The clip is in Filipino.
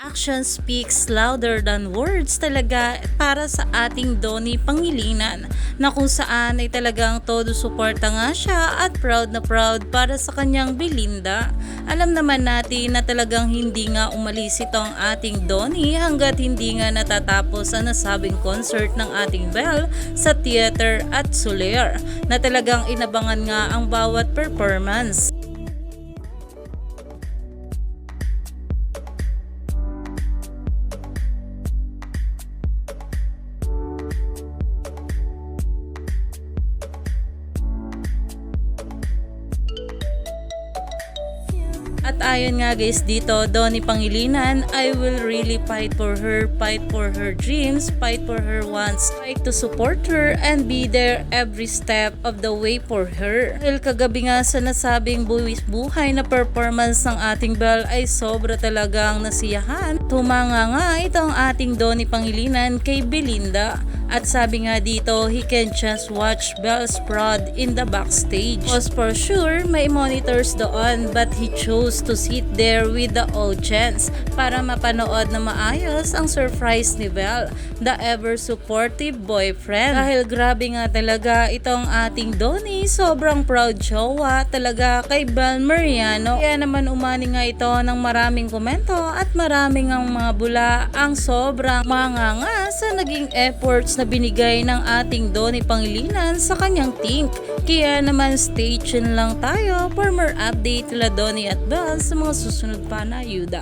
Action speaks louder than words talaga para sa ating Donnie Pangilinan na kung saan ay talagang todo suporta nga siya at proud na proud para sa kanyang Belinda. Alam naman natin na talagang hindi nga umalis itong ating Donnie hanggat hindi nga natatapos ang nasabing concert ng ating Belle sa theater at Soler na talagang inabangan nga ang bawat performance. At ayon nga guys dito, Donnie Pangilinan, I will really fight for her, fight for her dreams, fight for her wants, fight to support her and be there every step of the way for her. Dahil kagabi nga sa nasabing buwis buhay na performance ng ating Belle ay sobra talagang nasiyahan. Tumanga nga itong ating Donnie Pangilinan kay Belinda. At sabi nga dito, he can just watch Belle's prod in the backstage. Was for sure, may monitors doon but he chose to sit there with the audience para mapanood na maayos ang surprise ni Belle, the ever supportive boyfriend. Dahil grabe nga talaga itong ating Donnie, sobrang proud jowa talaga kay Belle Mariano. Kaya naman umani nga ito ng maraming komento at maraming ang mga bula ang sobrang mga nga sa naging efforts na binigay ng ating Donnie Pangilinan sa kanyang think. Kaya naman stay lang tayo for more update nila Donnie at Belle sa mga susunod pa na yuda.